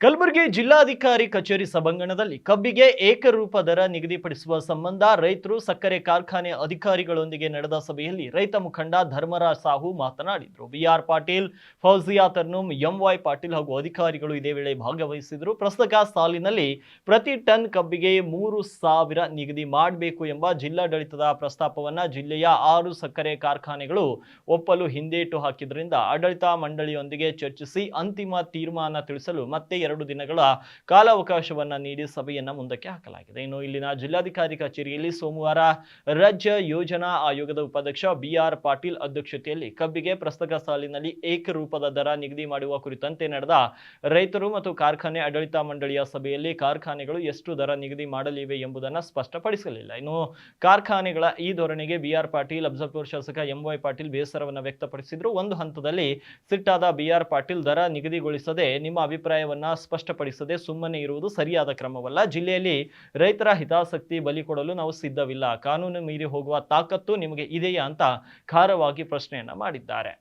ಕಲಬುರಗಿ ಜಿಲ್ಲಾಧಿಕಾರಿ ಕಚೇರಿ ಸಭಾಂಗಣದಲ್ಲಿ ಕಬ್ಬಿಗೆ ಏಕರೂಪ ದರ ನಿಗದಿಪಡಿಸುವ ಸಂಬಂಧ ರೈತರು ಸಕ್ಕರೆ ಕಾರ್ಖಾನೆ ಅಧಿಕಾರಿಗಳೊಂದಿಗೆ ನಡೆದ ಸಭೆಯಲ್ಲಿ ರೈತ ಮುಖಂಡ ಧರ್ಮರಾಜ್ ಸಾಹು ಮಾತನಾಡಿದರು. ಬಿಆರ್ ಪಾಟೀಲ್ ಫೌಜಿಯಾ ತರ್ನುಮ್ ಎಂವೈ ಪಾಟೀಲ್ ಹಾಗೂ ಅಧಿಕಾರಿಗಳು ಇದೇ ವೇಳೆ ಭಾಗವಹಿಸಿದರು ಪ್ರಸಕ್ತ ಸಾಲಿನಲ್ಲಿ ಪ್ರತಿ ಟನ್ ಕಬ್ಬಿಗೆ ಮೂರು ಸಾವಿರ ನಿಗದಿ ಮಾಡಬೇಕು ಎಂಬ ಜಿಲ್ಲಾಡಳಿತದ ಪ್ರಸ್ತಾಪವನ್ನು ಜಿಲ್ಲೆಯ ಆರು ಸಕ್ಕರೆ ಕಾರ್ಖಾನೆಗಳು ಒಪ್ಪಲು ಹಿಂದೇಟು ಹಾಕಿದ್ರಿಂದ ಆಡಳಿತ ಮಂಡಳಿಯೊಂದಿಗೆ ಚರ್ಚಿಸಿ ಅಂತಿಮ ತೀರ್ಮಾನ ತಿಳಿಸಲು ಮತ್ತೆ ಎರಡು ದಿನಗಳ ಕಾಲಾವಕಾಶವನ್ನ ನೀಡಿ ಸಭೆಯನ್ನ ಮುಂದಕ್ಕೆ ಹಾಕಲಾಗಿದೆ. ಇನ್ನು ಇಲ್ಲಿನ ಜಿಲ್ಲಾಧಿಕಾರಿ ಕಚೇರಿಯಲ್ಲಿ ಸೋಮವಾರ ರಾಜ್ಯ ಯೋಜನಾ ಆಯೋಗದ ಉಪಾಧ್ಯಕ್ಷ ಬಿಆರ್ ಪಾಟೀಲ್ ಅಧ್ಯಕ್ಷತೆಯಲ್ಲಿ ಕಬ್ಬಿಗೆ ಪ್ರಸ್ತಕ ಸಾಲಿನಲ್ಲಿ ಏಕರೂಪದ ದರ ನಿಗದಿ ಮಾಡುವ ಕುರಿತಂತೆ ನಡೆದ ರೈತರು ಮತ್ತು ಕಾರ್ಖಾನೆ ಆಡಳಿತ ಮಂಡಳಿಯ ಸಭೆಯಲ್ಲಿ ಕಾರ್ಖಾನೆಗಳು ಎಷ್ಟು ದರ ನಿಗದಿ ಮಾಡಲಿವೆ ಎಂಬುದನ್ನು ಸ್ಪಷ್ಟಪಡಿಸಲಿಲ್ಲ. ಇನ್ನು ಕಾರ್ಖಾನೆಗಳ ಈ ಧೋರಣೆಗೆ ಬಿಆರ್ ಪಾಟೀಲ್ ಅಬ್ಜಲ್ಪುರ್ ಶಾಸಕ ಎಂವೈ ಪಾಟೀಲ್ ಬೇಸರವನ್ನು ವ್ಯಕ್ತಪಡಿಸಿದ್ರು. ಒಂದು ಹಂತದಲ್ಲಿ ಸಿಟ್ಟಾದ ಬಿಆರ್ ಪಾಟೀಲ್ ದರ ನಿಗದಿಗೊಳಿಸದೆ ನಿಮ್ಮ ಅಭಿಪ್ರಾಯವನ್ನ ಸ್ಪಷ್ಟಪಡಿಸದೆ ಸುಮ್ಮನೆ ಇರುವುದು ಸರಿಯಾದ ಕ್ರಮವಲ್ಲ. ಜಿಲ್ಲೆಯಲ್ಲಿ ರೈತರ ಹಿತಾಸಕ್ತಿ ಬಲಿ ಕೊಡಲು ನಾವು ಸಿದ್ಧವಿಲ್ಲ. ಕಾನೂನು ಮೀರಿ ಹೋಗುವ ತಾಕತ್ತು ನಿಮಗೆ ಇದೆಯಾ ಅಂತ ಖಾರವಾಗಿ ಪ್ರಶ್ನೆಯನ್ನ ಮಾಡಿದ್ದಾರೆ.